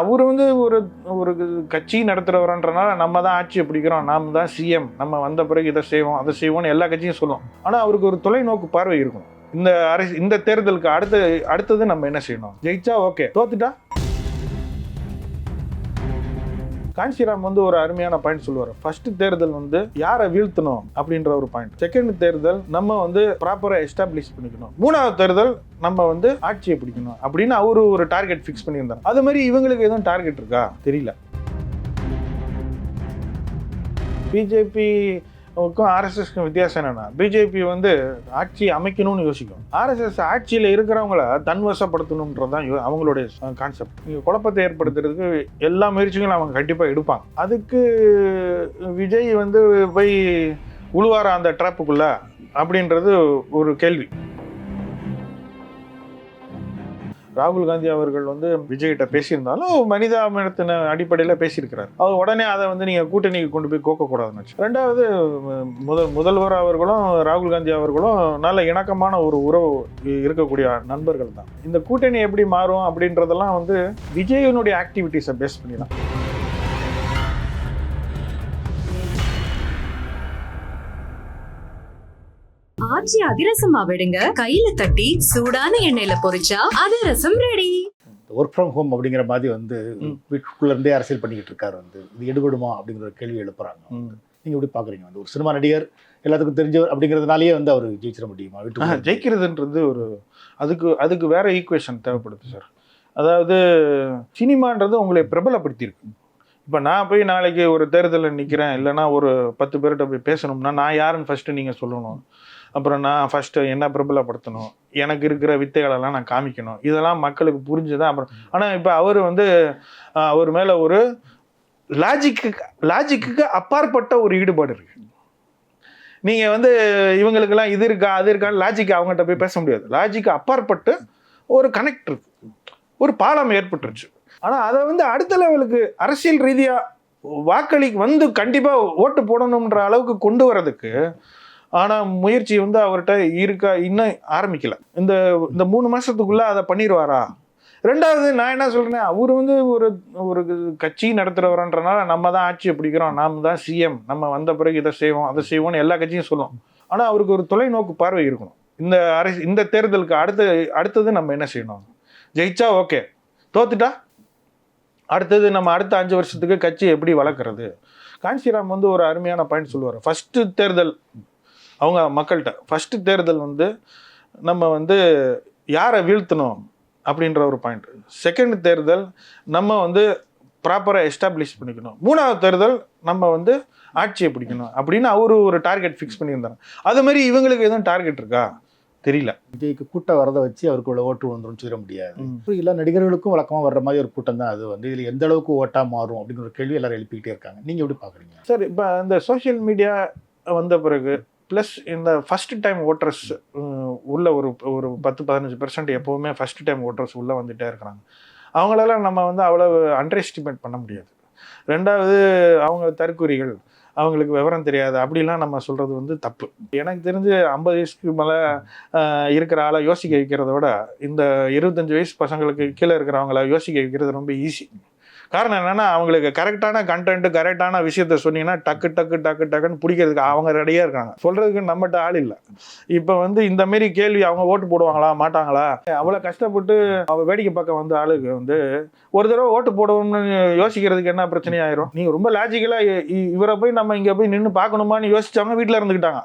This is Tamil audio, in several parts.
அவர் வந்து ஒரு ஒரு கட்சி நடத்துகிறவரன்றனால நம்ம தான் ஆட்சியை பிடிக்கிறோம் நாம் தான் சிஎம் நம்ம வந்த பிறகு இதை செய்வோம் அதை செய்வோம்னு எல்லா கட்சியும் சொல்லும். ஆனால் அவருக்கு ஒரு தொலைநோக்கு பார்வை இருக்கும். இந்த அரசு இந்த தேர்தலுக்கு அடுத்த அடுத்தது நம்ம என்ன செய்யணும்? ஜெயிச்சா ஓகே தோத்துட்டா? காஞ்சிராம் வந்து ஒரு அருமையான பாயிண்ட் சொல்லுவார். ஃபர்ஸ்ட் தேர்தல் வந்து யாரை வீழ்த்தணும் அப்படின்ற ஒரு பாயிண்ட் செகண்ட் தேர்தல் நம்ம வந்து ப்ராப்பரா எஸ்டாப்ளிஷ் பண்ணிக்கணும். மூணாவது தேர்தல் நம்ம வந்து ஆட்சியை பிடிக்கணும் அப்படின்னு அவரு ஒரு டார்கெட் ஃபிக்ஸ் பண்ணியிருந்தார். அது மாதிரி இவங்களுக்கு எதுவும் டார்கெட் இருக்கா? தெரியல. பிஜேபி க்கும் ஆர்எஸ்எஸ்க்கும் வித்தியாசம் என்னென்னா பிஜேபி வந்து ஆட்சி அமைக்கணும்னு யோசிக்கும். ஆர்எஸ்எஸ் ஆட்சியில் இருக்கிறவங்கள தன்வசப்படுத்தணுன்றது தான் யோ- அவங்களுடைய கான்செப்ட் நீங்கள் குழப்பத்தை ஏற்படுத்துறதுக்கு எல்லா முயற்சிகளும் அவங்க கண்டிப்பாக எடுப்பாங்க. அதுக்கு விஜய் வந்து போய் உழுவார அந்த ட்ராப்புக்குள்ள அப்படின்றது ஒரு கேள்வி. ராகுல் காந்தி அவர்கள் வந்து விஜய்கிட்ட பேசியிருந்தாலும் மனிதாபிமானத்தின அடிப்படையில் பேசியிருக்கிறார். அவர் உடனே அதை வந்து நீங்கள் கூட்டணிக்கு கொண்டு போய் கோக்கக்கூடாதுன்னு வச்சு. ரெண்டாவது முதல் முதல்வர் அவர்களும் ராகுல் காந்தி அவர்களும் நல்ல இணக்கமான ஒரு உறவு இருக்கக்கூடிய நண்பர்கள் தான். இந்த கூட்டணி எப்படி மாறும் அப்படின்றதெல்லாம் வந்து விஜயனுடைய ஆக்டிவிட்டிஸை பேஸ் பண்ணி தான். ஆச்சி அதிரசமா விடுங்க. கையில தட்டி சூடான எண்ணெயில பொரிச்சா அதிரசம் ரெடி ஒர்க் ஃப்ரம் ஹோம் அப்படிங்கிற மாதிரி வந்து. வீட்டுக்குள்ள இருந்தே அரசியல் பண்ணிக்கிட்டு இருக்காரு வந்து. இது எடுபடுமா அப்படிங்கிற ஒரு கேள்வி எழுப்புறாங்க நீங்க எப்படி பாக்குறீங்க வந்து? ஒரு சினிமா நடிகர் எல்லாத்துக்கும் தெரிஞ்சவர் அப்படிங்கிறதுனாலயே வந்து அவர் ஜெயிச்சிட முடியுமா வீட்டுக்கு ஜெயிக்கிறதுன்றது ஒரு அதுக்கு அதுக்கு வேற ஈக்குவேஷன் தேவைப்படுது சார் அதாவது சினிமான்றது உங்களை பிரபலப்படுத்தியிருக்கு. இப்போ நான் போய் நாளைக்கு ஒரு தேர்தலில் நிற்கிறேன் இல்லைன்னா ஒரு பத்து பேர்கிட்ட போய் பேசணும்னா நான் யாருன்னு ஃபஸ்ட்டு நீங்கள் சொல்லணும். அப்புறம் நான் ஃபஸ்ட்டு என்ன பிரபலப்படுத்தணும்? எனக்கு இருக்கிற வித்தைகளெல்லாம் நான் காமிக்கணும். இதெல்லாம் மக்களுக்கு புரிஞ்சுதான் அப்புறம் ஆனால் இப்போ அவர் வந்து அவர் மேலே ஒரு லாஜிக்கு லாஜிக்கு அப்பாற்பட்ட ஒரு ஈடுபாடு இருக்கு. நீங்கள் வந்து இவங்களுக்கெல்லாம் இது இருக்கா அது இருக்கான்னு லாஜிக் அவங்ககிட்ட போய் பேச முடியாது. லாஜிக்கு அப்பாற்பட்டு ஒரு கனெக்ட் இருக்கு. ஒரு பாலம் ஏற்பட்டுருச்சு. ஆனால் அதை வந்து அடுத்த லெவலுக்கு அரசியல் ரீதியாக வாக்களி வந்து கண்டிப்பாக ஓட்டு போடணுன்ற அளவுக்கு கொண்டு வரதுக்கு ஆனால் முயற்சி வந்து அவர்கிட்ட இருக்க இன்னும் ஆரம்பிக்கல. இந்த இந்த மூணு மாதத்துக்குள்ளே அதை பண்ணிடுவாரா? ரெண்டாவது நான் என்ன சொல்கிறேன் அவர் வந்து ஒரு ஒரு கட்சி நடத்துகிறவரன்றனால நம்ம தான் ஆட்சியை பிடிக்கிறோம் நாம் தான் சிஎம் நம்ம வந்த பிறகு இதை செய்வோம் அதை செய்வோம்னு எல்லா கட்சியும் சொல்லும். ஆனால் அவருக்கு ஒரு தொலைநோக்கு பார்வை இருக்கணும். இந்த அரசு இந்த தேர்தலுக்கு அடுத்த அடுத்தது நம்ம என்ன செய்யணும்? ஜெயிச்சா ஓகே. தோத்துட்டா? அடுத்தது நம்ம அடுத்த அஞ்சு வருஷத்துக்கு கட்சி எப்படி வளர்க்குறது? காஞ்சிராம் வந்து ஒரு அருமையான பாயிண்ட் சொல்லுவார். ஃபஸ்ட்டு தேர்தல் அவங்க மக்கள்கிட்ட ஃபஸ்ட்டு தேர்தல் வந்து நம்ம வந்து யாரை வீழ்த்தணும் அப்படின்ற ஒரு பாயிண்ட் செகண்ட் தேர்தல் நம்ம வந்து ப்ராப்பராக எஸ்டாப்ளிஷ் பண்ணிக்கணும். மூணாவது தேர்தல் நம்ம வந்து ஆட்சியை பிடிக்கணும் அப்படின்னு அவர் ஒரு டார்கெட் ஃபிக்ஸ் பண்ணியிருந்தாங்க அது மாதிரி இவங்களுக்கு எதுவும் டார்கெட் இருக்கா? தெரியல. விஜய்க்கு கூட்டம் வரதை வச்சு அவருக்குள்ள ஓட்டு வந்துடும் சொல்ல முடியாது. எல்லா நடிகர்களுக்கும் வழக்கமா வர்ற மாதிரி ஒரு கூட்டம் தான் அது வந்து. இதுல எந்த அளவுக்கு ஓட்டா மாறும் அப்படிங்கிற ஒரு கேள்வி எல்லாரும் எழுப்பிக்கிட்டே இருக்காங்க. நீங்க எப்படி பாக்குறீங்க? சார் இப்போ இந்த சோஷியல் மீடியா வந்த பிறகு ப்ளஸ் இந்த ஃபர்ஸ்ட் டைம் ஓட்டர்ஸ் உள்ள ஒரு ஒரு பத்து பதினஞ்சு பெர்சன்ட் எப்போவுமே ஃபர்ஸ்ட் டைம் ஓட்டர்ஸ் உள்ளே வந்துட்டே இருக்கிறாங்க. அவங்களெல்லாம் நம்ம வந்து அவ்வளவு அண்டர் எஸ்டிமேட் பண்ண முடியாது. ரெண்டாவது அவங்க தற்குறிகள் அவங்களுக்கு விவரம் தெரியாது. அப்படிலாம் நம்ம சொல்கிறது வந்து தப்பு. எனக்கு தெரிஞ்சு ஐம்பது வயசுக்கு மேலே இருக்கிற ஆளை யோசிக்க வைக்கிறத விட இந்த இருபத்தஞ்சு வயசு பசங்களுக்கு கீழே இருக்கிறவங்கள யோசிக்க வைக்கிறது ரொம்ப ஈஸி காரணம் என்னென்னா அவங்களுக்கு கரெக்டான கண்டென்ட் கரெக்டான விஷயத்த சொன்னீங்கன்னா டக்கு டக்கு டக்கு டக்குன்னு பிடிக்கிறதுக்கு அவங்க ரெடியாக இருக்காங்க. சொல்கிறதுக்கு நம்மகிட்ட ஆள் இல்லை. இப்போ வந்து இந்த மாரி கேள்வி அவங்க ஓட்டு போடுவாங்களா மாட்டாங்களா? அவ்வளோ கஷ்டப்பட்டு அவள் வேடிக்கை பக்கம் வந்த ஆளுக்கு வந்து ஒரு தடவை ஓட்டு போடணும்னு யோசிக்கிறதுக்கு என்ன பிரச்சனையாயிரும்? நீங்கள் ரொம்ப லாஜிக்கலாக இவரை போய் நம்ம இங்கே போய் நின்று பார்க்கணுமான்னு யோசிச்சவங்க வீட்டில் இருந்துக்கிட்டாங்க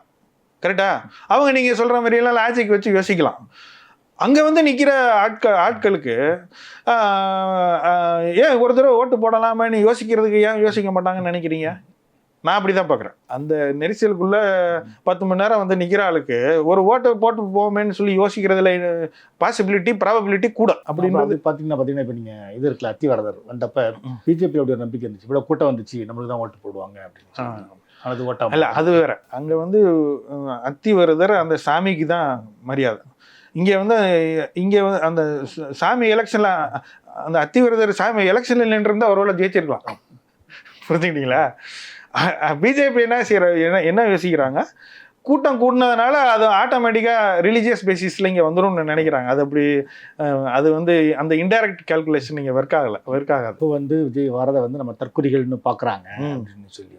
கரெக்டா அவங்க நீங்கள் சொல்கிற மாதிரியெல்லாம் லாஜிக் வச்சு யோசிக்கலாம். அங்கே வந்து நிற்கிற ஆட்கள் ஆட்களுக்கு ஏன் ஒரு தடவை ஓட்டு போடலாமான்னு யோசிக்கிறதுக்கு ஏன் யோசிக்க மாட்டாங்கன்னு நினைக்கிறீங்க? நான் அப்படி தான் பார்க்குறேன் அந்த நெரிசலுக்குள்ள பத்து மணி நேரம் வந்து நிற்கிற ஆளுக்கு ஒரு ஓட்டு போட்டு போவோமேன்னு சொல்லி யோசிக்கிறதுல பாசிபிலிட்டி ப்ராபபிலிட்டி கூட அப்படின்றது பாத்தீங்கன்னா பாத்தீங்கன்னா இப்ப நீங்க இது இருக்குல்ல அத்திவரதர். வந்தப்ப. பிஜேபி ஒரு நம்பிக்கை இருந்துச்சு. இவ்வளவு கூட்டம் வந்துச்சு நம்மளுக்கு தான் ஓட்டு போடுவாங்க அப்படின்னு. அது ஓட்டா இல்ல அது வேற. அங்க வந்து அஹ், அத்தி வருதர் அந்த சாமிக்கு தான் மரியாதை. இங்க வந்து இங்க வந்து அந்த சாமி எலெக்ஷன்ல அந்த அத்தி வருதர் சாமி எலெக்ஷன்ல நின்றுருந்தா ஒருவேளை ஜெயிச்சிருக்கலாம். புரிஞ்சுக்கிட்டீங்களா? பிஜேபி என்ன செய்யற என்ன என்ன யோசிக்கிறாங்க? கூட்டம் கூட்டினதுனால அது ஆட்டோமேட்டிக்காக ரிலீஜியஸ் பேசிஸில் இங்கே வந்துரும்னு நினைக்கிறாங்க. அது அப்படி அது வந்து அந்த இன்டைரக்ட் கால்குலேஷன் இங்கே ஒர்க் ஆகலை ஒர்க் ஆகாது. இப்போ வந்து விஜய் வரதை வந்து நம்ம தற்குறிகள்னு பார்க்குறாங்க. அப்படின்னு சொல்லி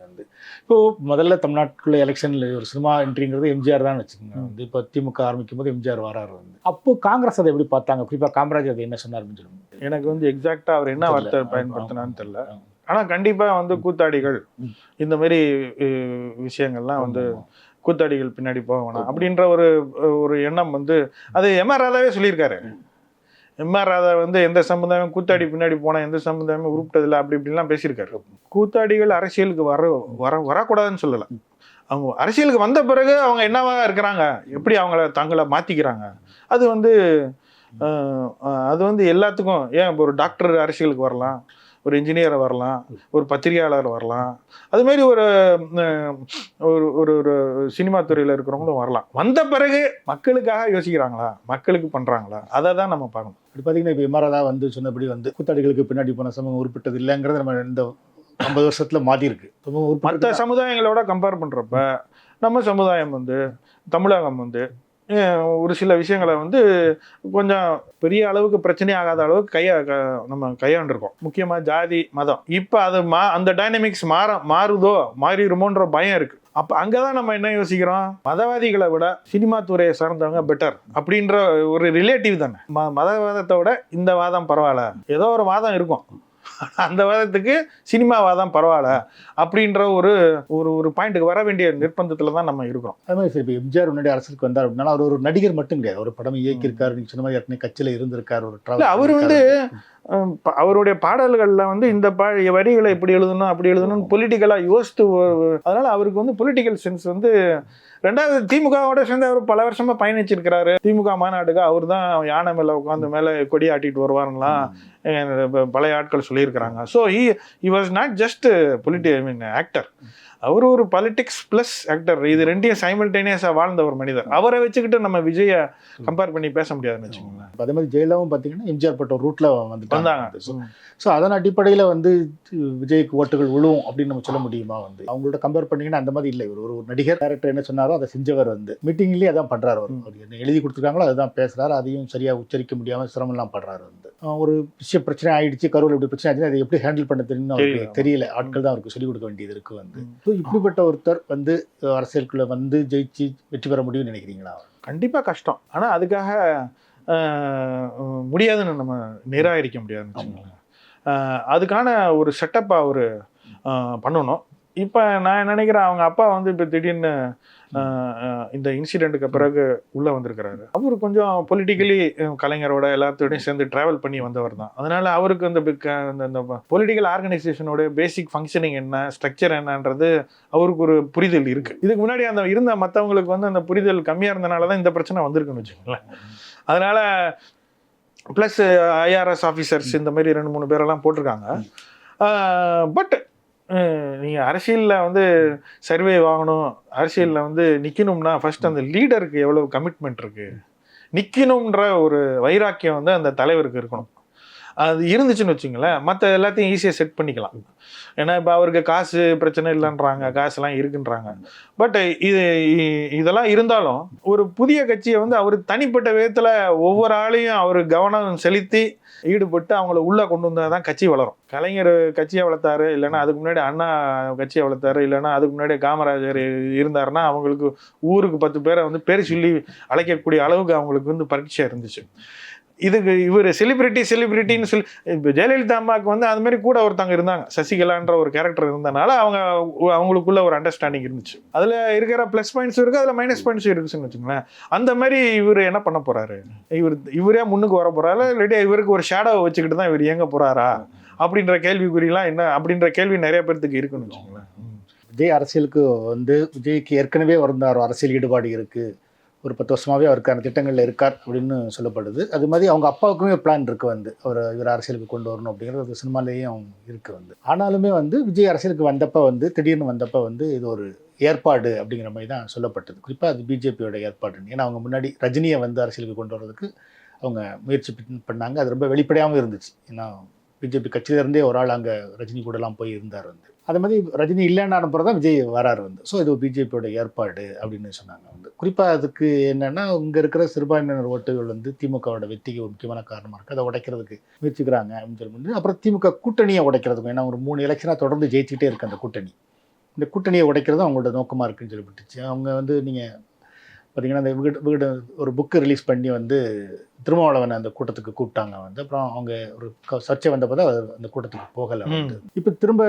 இப்போ முதல்ல தமிழ்நாட்டுக்குள்ள எலெக்ஷனில் ஒரு சினிமா என்ட்ரிங்கிறது எம்ஜிஆர் தான் வச்சுக்கோங்க. வந்து இப்போ திமுக ஆரம்பிக்கும் போது எம்ஜிஆர் வராரு வந்து அப்போ காங்கிரஸ் அதை எப்படி பார்த்தாங்க குறிப்பாக காமராஜ் அதை என்ன சொன்னார் அப்படின்னு சொல்லுங்க எனக்கு வந்து எக்ஸாக்டா அவர் என்ன வார்த்தை. பயன்படுத்தினான்னு தெரியல ஆ. ஆனா கண்டிப்பா வந்து கூத்தாடிகள். இந்த மாதிரி விஷயங்கள்லாம் வந்து. கூத்தாடிகள் பின்னாடி போக வேணாம் அப்படின்ற ஒரு ஒரு எண்ணம் வந்து அது எம் ஆர் ராதாவே சொல்லியிருக்காரு எம்ஆர் ராதா வந்து எந்த சமுதாயம் கூத்தாடி பின்னாடி போனால் எந்த சமுதாயமும் உருப்பிட்டதில்லை அப்படி இப்படிலாம் பேசியிருக்காரு. கூத்தாடிகள் அரசியலுக்கு வர வர வரக்கூடாதுன்னு சொல்லலை. அவங்க அரசியலுக்கு வந்த பிறகு அவங்க என்னவாக இருக்கிறாங்க? எப்படி அவங்கள தங்களை மாற்றிக்கிறாங்க அது வந்து அது வந்து எல்லாத்துக்கும் ஏன் இப்போ ஒரு டாக்டர் அரசியலுக்கு வரலாம்? ஒரு இன்ஜினியர் வரலாம் ஒரு பத்திரிகையாளர் வரலாம். அது மாதிரி ஒரு ஒரு ஒரு ஒரு சினிமா துறையில் இருக்கிறவங்களும் வரலாம். வந்த பிறகு மக்களுக்காக யோசிக்கிறாங்களா? மக்களுக்கு பண்றாங்களா? அதை தான் நம்ம பார்க்கணும். அப்படி பார்த்தீங்கன்னா இப்போ எம்ஆர்ஆதா வந்து சொன்னபடி வந்து கூத்தாடிகளுக்கு பின்னாடி போன சமூகம் உருப்பிட்டது இல்லைங்கிறது நம்ம இந்த ஐம்பது வருஷத்துல மாறி இருக்கு சமூகம் மற்ற சமுதாயங்களோட கம்பேர் பண்றப்ப நம்ம சமுதாயம் வந்து தமிழகம் வந்து ஒரு சில விஷயங்களை வந்து கொஞ்சம் பெரிய அளவுக்கு பிரச்சனை ஆகாத அளவுக்கு கையை க- நம்ம கையாண்டிருக்கோம். முக்கியமாக ஜாதி மதம். இப்போ அது மா அந்த டைனமிக்ஸ் மாற மாறுதோ மாறிடுமோன்ற பயம் இருக்குது அப்போ அங்கே தான் நம்ம என்ன யோசிக்கிறோம்? மதவாதிகளை விட சினிமா துறையை சார்ந்தவங்க பெட்டர் அப்படின்ற ஒரு ரிலேட்டிவ் தானே. ம மதவாதத்தை விட இந்த வாதம் பரவாயில்ல. ஏதோ ஒரு வாதம் இருக்கும். அந்த வாதத்துக்கு சினிமா வாதம் பரவாயில்ல அப்படின்ற ஒரு ஒரு ஒரு பாயிண்ட்டுக்கு வர வேண்டிய நிர்பந்தத்துல தான் நம்ம இருக்கிறோம். அது மாதிரி சரி இப்போ எம்ஜிஆர் முன்னாடி அரசுக்கு வந்தார் அப்படின்னா அவர் ஒரு நடிகர் மட்டும் கிடையாது. ஒரு படம் இயக்கியிருக்காரு சொன்ன மாதிரி ஏற்கனவே கட்சியில இருந்திருக்காரு ஒரு அவர் வந்து அவருடைய பாடல்கள்ல வந்து இந்த பா வரிகளை இப்படி எழுதணும் அப்படி எழுதணும்னு பொலிட்டிக்கலா யோசித்து அதனால அவருக்கு வந்து பொலிட்டிக்கல் சென்ஸ் வந்து ரெண்டாவது திமுகவோட சேர்ந்து அவர் பல வருஷமா பயணிச்சிருக்கிறாரு. திமுக மாநாடுக்கு அவர் தான் யானை மேல உட்காந்து மேல கொடி ஆட்டிட்டு வருவாருங்களாம் பழைய ஆட்கள் சொல்லியிருக்கிறாங்க. So he he was not just polity I mean actor அவர் ஒரு பாலிடிக்ஸ் ப்ளஸ் ஆக்டர் இது ரெண்டையும் சைமல்டேனியஸாக வாழ்ந்த ஒரு மனிதர். அவரை வச்சுக்கிட்டு நம்ம விஜயை கம்பேர் பண்ணி பேச முடியாதுன்னு வச்சுக்கோங்களேன். அதே மாதிரி ஜெயலலிதாவும் பார்த்தீங்கன்னா எம்ஜிஆர் பட்ட ஒரு ரூட்ல வந்துட்டாங்க. வந்தாங்க. ஸோ அதன் அடிப்படையில் வந்து விஜய்க்கு ஓட்டுகள் விழுவும் அப்படின்னு நம்ம சொல்ல முடியுமா வந்து? அவங்களோட கம்பேர் பண்ணீங்கன்னா அந்த மாதிரி இல்லை. இவர் ஒரு ஒரு நடிகர் டேரக்டர் என்ன சொன்னாரோ அதை செஞ்சவர் வந்து. மீட்டிங்லேயே அதான் பண்றாரு அவர். அவர் என்ன எழுதி கொடுத்துருக்காங்களோ அதுதான் பேசுறாரு. அதையும் சரியா உச்சரிக்க முடியாம சிரமம்லாம் படுறாரு வந்து. ஒரு விஷயம் பிரச்சனை ஆயிடுச்சு கரூர் இப்படி பிரச்சனை ஆயிடுச்சு அதை எப்படி ஹேண்டில் பண்ண தெரியும் அவருக்கு தெரியல. ஆட்கள் தான் அவருக்கு சொல்லிக் கொடுக்க வேண்டியது இருக்கு வந்து. ஸோ இப்படிப்பட்ட ஒருத்தர் வந்து அரசியலுக்குள்ள வந்து ஜெயிச்சு வெற்றி பெற முடியும்னு நினைக்கிறீங்களா? கண்டிப்பாக கஷ்டம். ஆனால் அதுக்காக முடியாதுன்னு நம்ம நிராகரிக்க முடியாதுன்னு வச்சுக்கோங்களேன். அதுக்கான ஒரு செட்டப்பை அவர் பண்ணணும். இப்போ நான் நினைக்கிறேன் அவங்க அப்பா வந்து இப்போ திடீர்னு இந்த இன்சிடெண்ட்டுக்கு பிறகு உள்ளே வந்திருக்கிறாரு. அவர் கொஞ்சம் பொலிட்டிக்கலி கலைஞரோட எல்லாத்தோடையும் சேர்ந்து ட்ராவல் பண்ணி வந்தவர் தான். அதனால் அவருக்கு அந்த big- அந்த- பொலிட்டிக்கல் ஆர்கனைசேஷனோட பேசிக் ஃபங்க்ஷனிங் என்ன ஸ்ட்ரக்சர் என்னன்றது அவருக்கு ஒரு புரிதல் இருக்குது இதுக்கு முன்னாடி அந்த இருந்த மற்றவங்களுக்கு வந்து அந்த புரிதல் கம்மியாக இருந்தனால தான் இந்த பிரச்சனை வந்திருக்குன்னு வச்சுக்கோங்களேன். அதனால் ப்ளஸ் ஐஆர்எஸ் ஆஃபீஸர்ஸ் இந்த மாதிரி ரெண்டு மூணு பேரெல்லாம் போட்டிருக்காங்க. பட் நீங்கள் அரசியலில் வந்து சர்வே வாங்கணும் அரசியலில் வந்து நிற்கணும்னா ஃபர்ஸ்ட் அந்த லீடருக்கு எவ்வளோ கமிட்மெண்ட் இருக்குது நிற்கணுன்ற ஒரு வைராக்கியம் வந்து அந்த தலைவருக்கு இருக்கணும். அது இருந்துச்சுன்னு வச்சுங்களேன் மற்ற எல்லாத்தையும் ஈஸியாக செட் பண்ணிக்கலாம். ஏன்னா இப்போ அவருக்கு காசு பிரச்சனை இல்லைன்றாங்க காசுலாம் இருக்குன்றாங்க. பட் இது இதெல்லாம் இருந்தாலும் ஒரு புதிய கட்சியை வந்து அவர் தனிப்பட்ட விதத்தில் ஒவ்வொரு ஆளையும் அவர் கவனம் செலுத்தி ஈடுபட்டு அவங்கள உள்ளே கொண்டு வந்தால் தான் கட்சி வளரும். கலைஞர் கட்சியை வளர்த்தாரு இல்லைன்னா அதுக்கு முன்னாடி அண்ணா கட்சியை வளர்த்தாரு இல்லைன்னா அதுக்கு முன்னாடி காமராஜர் இருந்தாருன்னா அவங்களுக்கு ஊருக்கு பத்து பேரை வந்து பேர் சொல்லி அழைக்கக்கூடிய அளவுக்கு அவங்களுக்கு வந்து பரீட்சை இருந்துச்சு. இதுக்கு இவர் செலிபிரிட்டி செலிபிரிட்டின்னு சொல்லி இப்போ ஜெயலலிதா அம்மாவுக்கு வந்து அது மாதிரி கூட ஒருத்தவங்க இருந்தாங்க. சசிகலான்ற ஒரு கேரக்டர் இருந்தனால அவங்க அவங்களுக்குள்ள ஒரு அண்டர்ஸ்டாண்டிங் இருந்துச்சு. அதில் இருக்கிற ப்ளஸ் பாயிண்ட்ஸும் இருக்குது அதில் மைனஸ் பாயிண்ட்ஸும் இருக்குன்னு வச்சுங்களேன் அந்த மாதிரி இவர் என்ன பண்ண போகிறாரு இவர் இவரே முன்னுக்கு வர போகிறாரு இல்லாட்டி இவருக்கு ஒரு ஷேடோவை வச்சுக்கிட்டு தான் இவர் இயங்க போகிறாரா அப்படின்ற கேள்விக்குறிலாம் என்ன அப்படின்ற கேள்வி நிறைய பேர்த்துக்கு இருக்குன்னு வச்சுங்களேன் விஜய் அரசியலுக்கு வந்து விஜய்க்கு ஏற்கனவே வந்தார் அரசியல் ஈடுபாடு இருக்குது ஒரு பத்து வருஷமாகவே அவருக்கான திட்டங்களில் இருக்கார் அப்படின்னு சொல்லப்படுது. அது மாதிரி அவங்க அப்பாவுக்குமே பிளான் இருக்குது வந்து. அவர் இவர் அரசியலுக்கு கொண்டு வரணும் அப்படிங்கிறது சினிமாலேயும் இருக்குது வந்து. ஆனாலுமே வந்து விஜய் அரசியலுக்கு வந்தப்போ வந்து திடீர்னு வந்தப்போ வந்து இது ஒரு ஏற்பாடு அப்படிங்கிற மாதிரி தான் சொல்லப்பட்டது. குறிப்பாக அது பிஜேபியோட ஏற்பாடுன்னு ஏன்னா அவங்க முன்னாடி ரஜினியை வந்து அரசியலுக்கு கொண்டு வர்றதுக்கு அவங்க முயற்சி பண்ணாங்க. அது ரொம்ப வெளிப்படையாகவும் இருந்துச்சு. ஏன்னா பிஜேபி கட்சியிலேருந்தே ஒரு ஆள் அங்கே ரஜினி கூடலாம் போய் இருந்தார் வந்து. அதே மாதிரி ரஜினி இல்லைன்னு அனுப்புறது விஜய் வராரு வந்து. ஸோ இது பிஜேபியோட ஏற்பாடு அப்படின்னு சொன்னாங்க வந்து. குறிப்பாக அதுக்கு என்னென்னா இங்கே இருக்கிற சிறுபான்மையினர் ஓட்டுகள் வந்து திமுகவோட வெற்றிக்கு ஒரு முக்கியமான காரணமாக இருக்குது அதை உடைக்கிறதுக்கு முயற்சிக்கிறாங்க அப்படின்னு சொல்லி அப்புறம் திமுக கூட்டணியை உடைக்கிறதுக்கும் ஏன்னா ஒரு மூணு எலெக்ஷனாக தொடர்ந்து ஜெயிச்சுக்கிட்டே இருக்கு அந்த கூட்டணி. இந்த கூட்டணியை உடைக்கிறது அவங்களோட நோக்கமாக இருக்குன்னு சொல்லப்பட்டுச்சு அவங்க வந்து நீங்கள் பார்த்தீங்கன்னா அந்த வீடு வீடு ஒரு புக்கு ரிலீஸ் பண்ணி வந்து திருமாவளவன் அந்த கூட்டத்துக்கு கூப்பிட்டாங்க வந்து. அப்புறம் அவங்க ஒரு சர்ச்சை வந்தப்போ தான் அந்த கூட்டத்துக்கு போகலை வந்து. இப்போ திரும்ப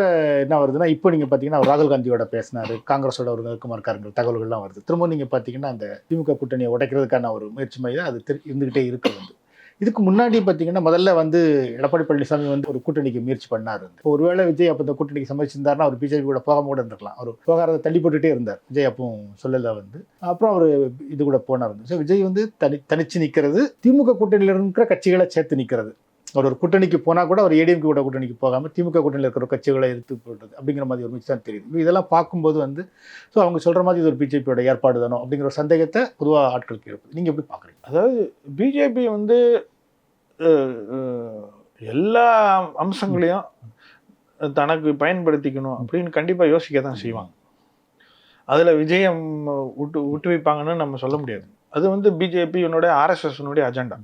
என்ன வருதுன்னா இப்போ நீங்கள் பார்த்தீங்கன்னா ராகுல் காந்தியோட பேசினாரு காங்கிரஸோட ஒரு நெருக்கமாக இருக்காருங்கிற தகவல்கள்லாம் வருது. திரும்ப நீங்கள் பார்த்தீங்கன்னா அந்த திமுக கூட்டணியை உடைக்கிறதுக்கான ஒரு முயற்சி மாதிரி அது திரு இருந்துகிட்டே இருக்கு வந்து. இதுக்கு முன்னாடி பார்த்தீங்கன்னா முதல்ல வந்து எடப்பாடி பழனிசாமி வந்து ஒரு கூட்டணிக்கு முயற்சி பண்ணார். இப்போ ஒருவேளை விஜய் அப்போ இந்த கூட்டணிக்கு சம்மதிச்சிருந்தாருன்னா அவர் பிஜேபி கூட போகாம கூட இருந்திருக்கலாம். அவர் போகாத தள்ளி போட்டுட்டே இருந்தார். விஜய் அப்பவும் சொல்லலை வந்து. அப்புறம் அவர் இது கூட போனார். வந்து ஸோ விஜய் வந்து தனி தனிச்சு நிற்கிறது திமுக கூட்டணியில் இருக்கிற கட்சிகளை சேர்த்து நிற்கிறது அவர் ஒரு கூட்டணிக்கு போனால் கூட அவர் ஏடிஎம்கே கூட கூட்டணிக்கு போகாமல் திமுக கூட்டணியில் இருக்கிற கட்சிகளை எதிர்த்து போடுறது அப்படிங்கிற மாதிரி ஒரு மிக்ஸ் தான் தெரியுது இதெல்லாம் பார்க்கும்போது வந்து ஸோ அவங்க சொல்கிற மாதிரி இது ஒரு பிஜேபியோட ஏற்பாடு தானோ அப்படிங்கிற ஒரு சந்தேகத்தை பொதுவாக ஆட்களுக்கு எழுப்புது நீங்கள் எப்படி பார்க்குறீங்க? அதாவது பிஜேபி வந்து எல்லா அம்சங்களையும் தனக்கு பயன்படுத்திக்கணும் அப்படின்னு கண்டிப்பா யோசிக்க தான் செய்வாங்க. அதுல விஜயம் விட்டு விட்டு வைப்பாங்கன்னு நம்ம சொல்ல முடியாது. அது வந்து பிஜேபியினுடைய ஆர்எஸ்எஸ்னுடைய அஜெண்டா.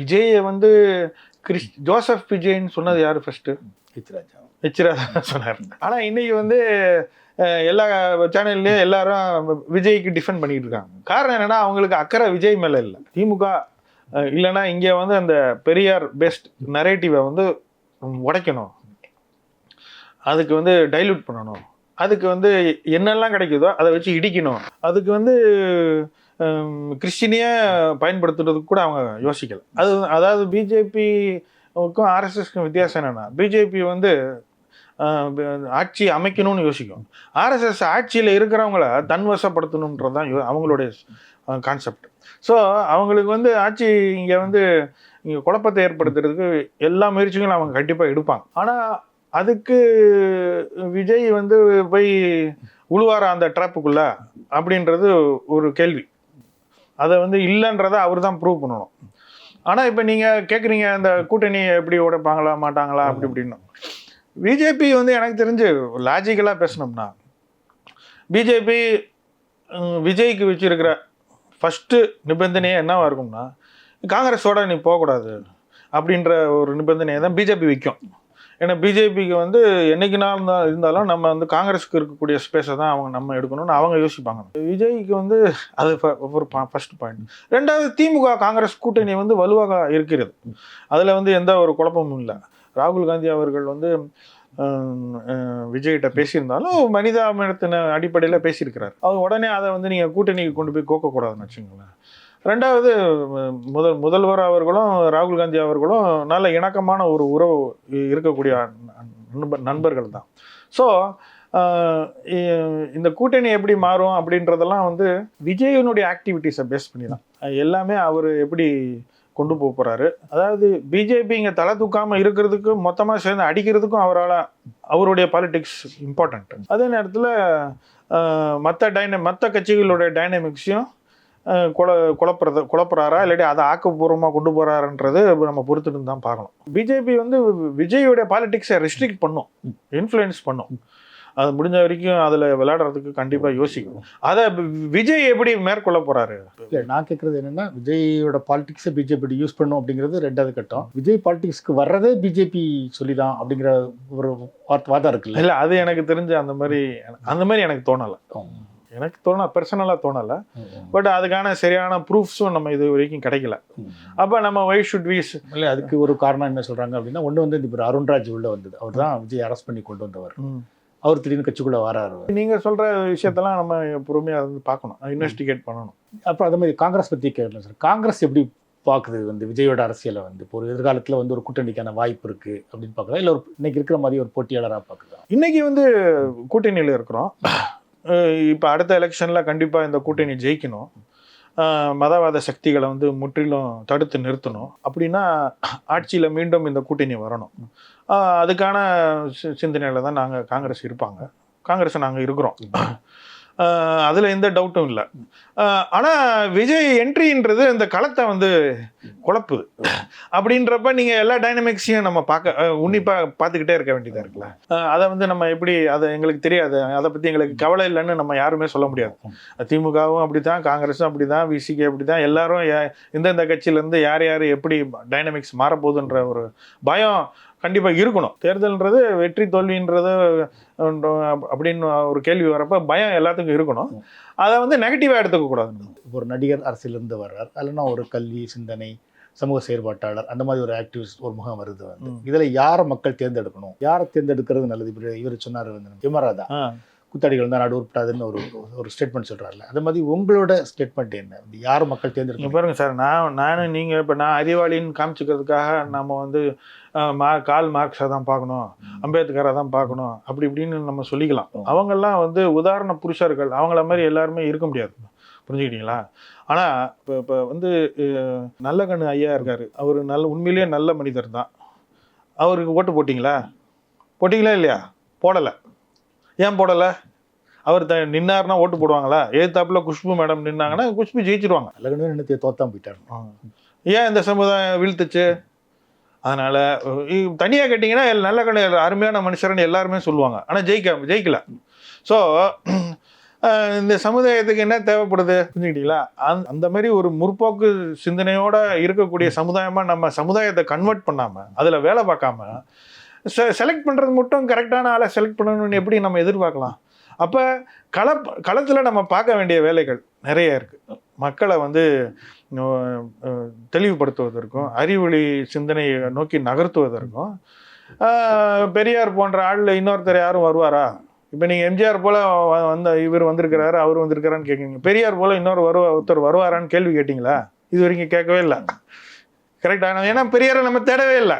விஜயை வந்து கிறிஸ் ஜோசப் விஜய்ன்னு சொன்னது யாரு ஃபர்ஸ்ட் ஹெச்ராஜா எச்சிராஜா சொன்னார். ஆனா இன்னைக்கு வந்து எல்லா சேனல்லையும் எல்லாரும் விஜய்க்கு டிஃபெண்ட் பண்ணிட்டு இருக்காங்க. காரணம் என்னன்னா அவங்களுக்கு அக்கறை விஜய் மேல இல்லை. திமுக இல்லைன்னா இங்கே வந்து அந்த பெரியார் பெஸ்ட் நரேட்டிவை வந்து உடைக்கணும். அதுக்கு வந்து டைல்யூட் பண்ணணும். அதுக்கு வந்து என்னெல்லாம் கிடைக்குதோ அதை வச்சு இடிக்கணும். அதுக்கு வந்து கிறிஸ்டினியை பயன்படுத்துறதுக்கு கூட அவங்க யோசிக்கல. அது அதாவது பிஜேபிக்கும் ஆர்எஸ்எஸ்க்கும் வித்தியாசம் என்னென்னா பிஜேபி வந்து ஆட்சி அமைக்கணும்னு யோசிக்கும். ஆர்எஸ்எஸ் ஆட்சியில் இருக்கிறவங்கள தன்வசப்படுத்தணுன்றது தான் யோ- அவங்களுடைய கான்செப்ட் ஸோ அவங்களுக்கு வந்து ஆட்சி இங்கே வந்து இங்கே குழப்பத்தை ஏற்படுத்துறதுக்கு எல்லா முயற்சிகளும் அவங்க கண்டிப்பாக எடுப்பாங்க. ஆனால் அதுக்கு விஜய் வந்து போய் உழுவார அந்த ட்ராப்புக்குள்ள அப்படின்றது ஒரு கேள்வி. அதை வந்து இல்லைன்றதை அவர் தான் ப்ரூவ் பண்ணணும். ஆனால் இப்போ நீங்கள் கேட்குறீங்க அந்த கூட்டணி எப்படி உடைப்பாங்களா மாட்டாங்களா அப்படி இப்படின்னு. பிஜேபி வந்து எனக்கு தெரிஞ்சு லாஜிக்கலாக பேசணும்னா பிஜேபி விஜய்க்கு வச்சுருக்கிற ஃபஸ்ட்டு நிபந்தனையே என்னவாக இருக்கும்னா காங்கிரஸோட நீ போகக்கூடாது அப்படின்ற ஒரு நிபந்தனையை தான் பிஜேபி வைக்கும். ஏன்னா பிஜேபிக்கு வந்து என்னைக்குனா இருந்தால் இருந்தாலும் நம்ம வந்து காங்கிரஸுக்கு இருக்கக்கூடிய ஸ்பேஸை தான் அவங்க நம்ம எடுக்கணும்னு அவங்க யோசிப்பாங்க. விஜய்க்கு வந்து அது ஒரு ஃபர்ஸ்ட் பாயிண்ட் ரெண்டாவது திமுக காங்கிரஸ் கூட்டணி வந்து வலுவாக இருக்கிறது. அதில் வந்து எந்த ஒரு குழப்பமும் இல்லை. ராகுல் காந்தி அவர்கள் வந்து விஜய்கிட்ட பேசியிருந்தாலும் மனிதாபினத்தின அடிப்படையில் பேசியிருக்கிறார். அவர் உடனே அதை வந்து நீங்கள் கூட்டணிக்கு கொண்டு போய் கோக்கக்கூடாதுன்னு வச்சுங்களேன் ரெண்டாவது முதல் முதல்வர் அவர்களும் ராகுல் காந்தி அவர்களும் நல்ல இணக்கமான ஒரு உறவு இருக்கக்கூடிய நண்பர் நண்பர்கள் தான். ஸோ இந்த கூட்டணி எப்படி மாறும் அப்படின்றதெல்லாம் வந்து விஜயனுடைய ஆக்டிவிட்டீஸை பேஸ் பண்ணி தான். எல்லாமே அவர் எப்படி கொண்டு போக போகிறாரு அதாவது பிஜேபி இங்கே தலை தூக்காமல் இருக்கிறதுக்கு மொத்தமாக சேர்ந்து அடிக்கிறதுக்கும் அவரால் அவருடைய பாலிடிக்ஸ் இம்பார்ட்டன்ட் அதே நேரத்தில் மற்ற டைன மற்ற கட்சிகளுடைய டைனமிக்ஸையும் குல குழப்புறது குழப்புறாரா இல்லாட்டி அதை ஆக்கப்பூர்வமாக கொண்டு போகிறாருன்றது நம்ம பொறுத்துட்டு தான் பார்க்கணும். பிஜேபி வந்து விஜயோடைய பாலிடிக்ஸை ரெஸ்ட்ரிக்ட் பண்ணும். இன்ஃப்ளூயன்ஸ் பண்ணும். அது முடிஞ்ச வரைக்கும் அதில் விளையாடுறதுக்கு கண்டிப்பாக யோசிக்கும். அதை விஜய் எப்படி மேற்கொள்ள போறாரு? இல்லை நான் கேட்குறது என்னன்னா விஜயோட பாலிடிக்ஸை பிஜேபி யூஸ் பண்ணும் அப்படிங்கிறது ரெண்டாவது கட்டம். விஜய் பாலிடிக்ஸ்க்கு வர்றதே பிஜேபி சொல்லிதான் அப்படிங்கிற ஒரு வார்த்தை வாதம் இருக்குல்ல? இல்லை அது எனக்கு தெரிஞ்ச அந்த மாதிரி அந்த மாதிரி எனக்கு தோணலை. எனக்கு தோண பர்சனலாக தோணலை. பட் அதுக்கான சரியான ப்ரூஃப்ஸும் நம்ம இது வரைக்கும் கிடைக்கல. அப்போ நம்ம ஒய் ஷுட் வி இல்லை அதுக்கு ஒரு காரணம் என்ன சொல்றாங்க அப்படின்னா ஒன்று வந்து இந்த அருண்ராஜ் உள்ள வந்தது. அவர் தான் விஜய் அரெஸ்ட் பண்ணி கொண்டு வந்தவர். அவர் திடீர்னு கட்சிக்குள்ள வராரு. நீங்க சொல்ற விஷயத்தெல்லாம் நம்ம பொறுமையா வந்து பார்க்கணும். இன்வெஸ்டிகேட் பண்ணணும். அப்புறம் அதே மாதிரி காங்கிரஸ் பற்றி கேட்கலாம் சார். காங்கிரஸ் எப்படி பார்க்குது வந்து விஜயோட அரசியலை வந்து? இப்போ ஒரு எதிர்காலத்தில் வந்து ஒரு கூட்டணிக்கான வாய்ப்பு இருக்கு அப்படின்னு பார்க்குதா? இல்லை ஒரு இன்னைக்கு இருக்கிற மாதிரி ஒரு போட்டியாளராக பார்க்குதா? இன்னைக்கு வந்து கூட்டணியில் இருக்கிறோம். இப்போ அடுத்த எலெக்ஷனில் கண்டிப்பாக இந்த கூட்டணி ஜெயிக்கணும். மதவாத சக்திகளை வந்து முற்றிலும் தடுத்து நிறுத்தணும். அப்படின்னா ஆட்சியில் மீண்டும் இந்த கூட்டணி வரணும். அதுக்கான சி- தான் நாங்கள் காங்கிரஸ் இருப்பாங்க. காங்கிரஸ் நாங்கள் இருக்கிறோம். அதில் எந்த டவுட்டும் இல்லை. ஆனால் விஜய் என்ட்ரின்றது இந்த களத்தை வந்து குழப்புது அப்படின்றப்ப நீங்கள் எல்லா டைனமிக்ஸையும் நம்ம பார்க்க உன்னிப்பாக பார்த்துக்கிட்டே இருக்க வேண்டியதாக இருக்குல்ல? அதை வந்து நம்ம எப்படி அதை எங்களுக்கு தெரியாது. அதை பற்றி எங்களுக்கு கவலை இல்லைன்னு நம்ம யாருமே சொல்ல முடியாது. திமுகவும் அப்படி தான் காங்கிரஸும் அப்படி தான் விசிகே அப்படி தான் எல்லாரும் எந்தெந்த இந்தந்த கட்சியிலேருந்து யார் யார் எப்படி டைனமிக்ஸ் மாறப்போகுதுன்ற ஒரு பயம் கண்டிப்பாக இருக்கணும். தேர்தல்ன்றது வெற்றி தோல்வின்றது அப்படின்னு ஒரு கேள்வி வரப்ப பயம் எல்லாத்துக்கும் இருக்கணும். அதை வந்து நெகட்டிவாக எடுத்துக்க கூடாது. இப்போ ஒரு நடிகர் அரசியலிருந்து வர்றார். இல்லைன்னா ஒரு கல்வி சிந்தனை சமூக செயற்பாட்டாளர் அந்த மாதிரி ஒரு ஆக்டிவிஸ்ட் ஒரு முகம் வருது வந்து. இதுல யாரை மக்கள் தேர்ந்தெடுக்கணும்? யாரை தேர்ந்தெடுக்கிறது நல்லது? இவர் சொன்னார் வந்து. யமராதா ஆ கூத்தாடிகள் தான் நடு உருப்படாதுன்னு ஒரு ஒரு ஸ்டேட்மெண்ட் சொல்றாருல. அது மாதிரி உங்களோட ஸ்டேட்மெண்ட் என்ன? யார் மக்கள் இங்க தேர்ந்தெடுக்கணும் பாருங்க சார் நான் நானும் நீங்க இப்ப நான் அறிவாளின்னு காமிச்சுக்கிறதுக்காக நம்ம வந்து மா கால் மார்க்ஸை தான் பார்க்கணும் அம்பேத்கரை தான் பார்க்கணும் அப்படி இப்படின்னு நம்ம சொல்லிக்கலாம். அவங்கெல்லாம் வந்து உதாரண புருஷர்கள் அவங்கள மாதிரி எல்லாருமே இருக்க முடியாது. புரிஞ்சுக்கிட்டீங்களா? ஆனா இப்போ இப்போ வந்து நல்ல கண்ணு ஐயா இருக்காரு. அவர் நல்ல உண்மையிலேயே நல்ல மனிதர் தான். அவருக்கு ஓட்டு போட்டிங்களா? போட்டிங்களா இல்லையா? போடலை. ஏன் போடலை? அவர் த நின்னாருன்னா ஓட்டு போடுவாங்களா? ஏத்தாப்புல குஷ்பு மேடம் நின்னாங்கன்னா குஷ்பு ஜெயிச்சிருவாங்க. நல்லகனவே நின்று தோத்தான் போயிட்டாரு. ஏன் இந்த சமுதாயம் வீழ்த்துச்சு? அதனால அஹ், இ- தனியா கேட்டிங்கன்னா நல்ல கண்ணு அருமையான மனுஷர்னு எல்லாருமே சொல்லுவாங்க. ஆனா ஜெயிக்க ஜெயிக்கல. ஸோ இந்த சமுதாயத்துக்கு என்ன தேவைப்படுது? புரிஞ்சுக்கிட்டீங்களா? அந்த அந்த மாதிரி ஒரு முற்போக்கு சிந்தனையோட இருக்கக்கூடிய சமுதாயமா நம்ம சமுதாயத்தை கன்வெர்ட் பண்ணாம அதுல வேலை பார்க்காம செலக்ட் பண்ணுறது மட்டும் கரெக்டான ஆளை செலக்ட் பண்ணணும்னு எப்படி நம்ம எதிர்பார்க்கலாம்? அப்போ கள களத்தில் நம்ம பார்க்க வேண்டிய வேலைகள் நிறைய இருக்குது மக்களை வந்து தெளிவுபடுத்துவதற்கும் அறிவொளி சிந்தனையை நோக்கி நகர்த்துவதற்கும் பெரியார் போன்ற ஆள் இன்னொருத்தர் யாரும் வருவாரா? இப்போ நீங்கள் எம்ஜிஆர் போல் வந்த இவர் வந்திருக்கிறாரு அவர் வந்திருக்கிறான்னு கேட்குறீங்க பெரியார் போல் இன்னொரு வருவா ஒருத்தர் வருவாரான்னு கேள்வி கேட்டிங்களா? இது வரைக்கும் கேட்கவே இல்லை. கரெக்டாக ஏன்னா பெரியாரை நம்ம தேடவே இல்லை.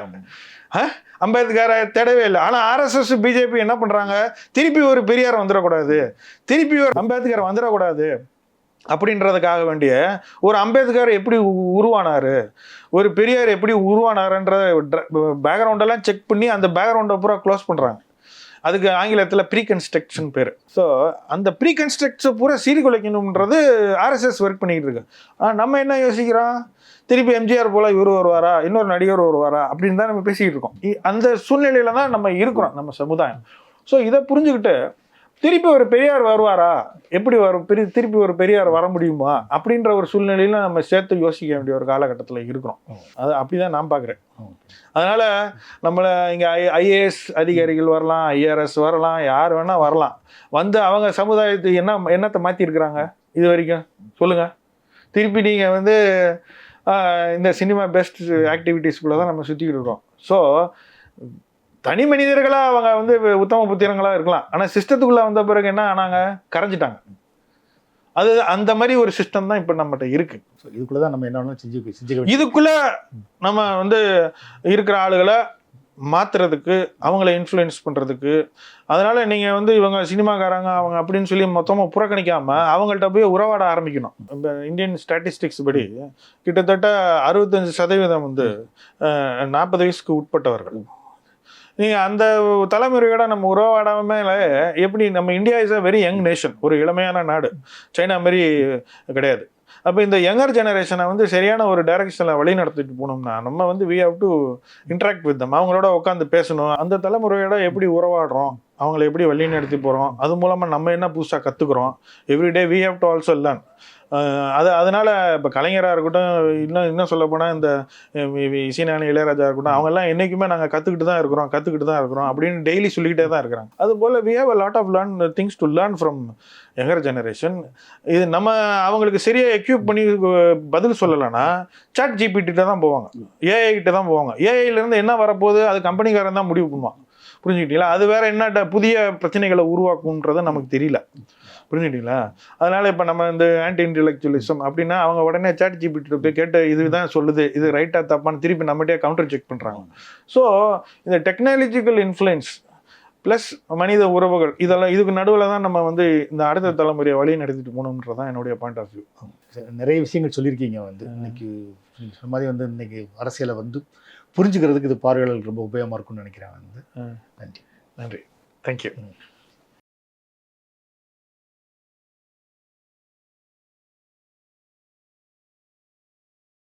அம்பேத்கரை தேடவே இல்லை. ஆனால் ஆர்எஸ்எஸ் பிஜேபி என்ன பண்ணுறாங்க திருப்பி ஒரு பெரியார் வந்துடக்கூடாது. திருப்பி ஒரு அம்பேத்கர் வந்துடக்கூடாது. அப்படின்றதுக்காக வேண்டிய ஒரு அம்பேத்கர் எப்படி உ- உருவானாரு? ஒரு பெரியார் எப்படி உருவானாருன்ற பேக்ரவுண்டெல்லாம் செக் பண்ணி அந்த பேக்ரவுண்டை பூரா க்ளோஸ் பண்ணுறாங்க அதுக்கு ஆங்கிலத்தில் ப்ரீ கன்ஸ்ட்ரக்ஷன் பேர். ஸோ அந்த ப்ரீ கன்ஸ்ட்ரக்ஷன் பூரா சீர்குலைக்கணுன்றது ஆர்எஸ்எஸ் ஒர்க் பண்ணிக்கிட்டு இருக்கு. ஆனால் நம்ம என்ன யோசிக்கிறோம்? திருப்பி எம்ஜிஆர் போல் இவர் வருவாரா? இன்னொரு நடிகர் வருவாரா? அப்படின்னு தான் நம்ம பேசிக்கிட்டு இருக்கோம். அந்த சூழ்நிலையில தான் நம்ம இருக்கிறோம் நம்ம சமுதாயம். ஸோ இதை புரிஞ்சுக்கிட்டு திருப்பி ஒரு பெரியார் வருவாரா? எப்படி வரும் பெரிய திருப்பி ஒரு பெரியார் வர முடியுமா? அப்படின்ற ஒரு சூழ்நிலையில நம்ம சேர்த்து யோசிக்க வேண்டிய ஒரு காலகட்டத்தில் இருக்கிறோம். அது அப்படிதான் நான் பார்க்குறேன். அதனால நம்மளை இங்கே ஐ ஐஏஎஸ் அதிகாரிகள் வரலாம் ஐஆர்எஸ் வரலாம் யார் வேணால் வரலாம். வந்து அவங்க சமுதாயத்துக்கு என்ன என்னத்தை மாற்றிருக்கிறாங்க இது வரைக்கும் சொல்லுங்கள் திருப்பி நீங்கள் வந்து இந்த சினிமா பெஸ்ட் ஆக்டிவிட்டீஸ்குள்ளே தான் நம்ம சுற்றிக்கிட்டு இருக்கோம். ஸோ தனி மனிதர்களாக அவங்க வந்து உத்தம புத்திரங்களாக இருக்கலாம். ஆனால் சிஸ்டத்துக்குள்ளே வந்த பிறகு என்ன ஆனாங்க? கரைஞ்சிட்டாங்க. அது அந்த மாதிரி ஒரு சிஸ்டம் தான் இப்போ நம்மகிட்ட இருக்குது ஸோ இதுக்குள்ள தான் நம்ம என்ன செஞ்சு வேண்டியது. இதுக்குள்ள நம்ம வந்து இருக்கிற ஆளுகளை மாற்றுறதுக்கு அவங்கள இன்ஃப்ளூயன்ஸ் பண்ணுறதுக்கு அதனால் நீங்கள் வந்து இவங்க சினிமாக்காரங்க அவங்க அப்படின்னு சொல்லி மொத்தமாக புறக்கணிக்காமல் அவங்கள்ட்ட போய் உறவாட ஆரம்பிக்கணும். இந்த இந்தியன் ஸ்டாட்டிஸ்டிக்ஸ் படி கிட்டத்தட்ட அறுபத்தஞ்சு சதவீதம் வந்து நாற்பது வயசுக்கு உட்பட்டவர்கள். நீங்கள் அந்த தலைமுறையோட நம்ம உறவாடாமல் எப்படி நம்ம India is a very young nation ஒரு இளமையான நாடு. சைனா மாதிரி கிடையாது. அப்போ இந்த யங்கர் ஜெனரேஷனை வந்து சரியான ஒரு டைரக்ஷனில் வழி நடத்திட்டு போனோம்னா நம்ம வந்து we have to interact with them அவங்களோட உட்காந்து பேசணும். அந்த தலைமுறையோட எப்படி உறவாடுறோம்? அவங்கள எப்படி வழி நடத்தி போகிறோம் அது மூலமாக நம்ம என்ன புதுசாக கற்றுக்குறோம் everyday we have to also learn அது அதனால் இப்போ கலைஞராக இருக்கட்டும் இன்னும் இன்னும் சொல்லப்போனால் இந்த வி- இசைஞானி இளையராஜா இருக்கட்டும் அவங்கெல்லாம் என்றைக்குமே நாங்கள் கற்றுக்கிட்டு தான் இருக்கிறோம் கற்றுக்கிட்டு தான் இருக்கிறோம் அப்படின்னு டெய்லி சொல்லிக்கிட்டே தான் இருக்கிறாங்க. அதுபோல் we have a lot of learn things to learn from younger generation இது நம்ம அவங்களுக்கு சரியாக எக்யூப் பண்ணி பதில் சொல்லலைன்னா சாட் ஜிபிடிட்ட தான் போவாங்க. ஏஐ கிட்ட தான் போவாங்க. ஏஐலேருந்து என்ன வரப்போகுது? அது கம்பெனிக்காரன் தான் முடிவு பண்ணுவான். புரிஞ்சுக்கிட்டீங்களா? அது வேற என்ன புதிய பிரச்சனைகளை உருவாக்குன்றது நமக்கு தெரியல. புரிஞ்சுக்கிட்டீங்களா? அதனால இப்போ நம்ம இந்த ஆன்டி இன்டெலெக்சுவலிசம் அப்படின்னா அவங்க உடனே சாட் ஜிபிடி போய் கேட்டு இதுதான் சொல்லுது இது ரைட்டா தப்பான்னு திருப்பி நம்மகிட்டே கவுண்டர் செக் பண்ணுறாங்க ஸோ இந்த டெக்னாலஜிக்கல் இன்ஃப்ளூயன்ஸ் ப்ளஸ் மனித உறவுகள் இதெல்லாம் இதுக்கு நடுவில் தான் நம்ம வந்து இந்த அடுத்த தலைமுறையை வழி நடத்திட்டு போகணுன்றது தான் என்னுடைய பாயிண்ட் ஆஃப் வியூ நிறைய விஷயங்கள் சொல்லியிருக்கீங்க வந்து. இன்னைக்கு சொன்ன மாதிரி வந்து இன்னைக்கு அரசியலை வந்து புரிஞ்சுக்கிறதுக்கு இது பார்வையாளர்களுக்கு ரொம்ப உபயோகமாக இருக்கும்னு நினைக்கிறேன். வந்து. நன்றி. நன்றி. தேங்க்யூ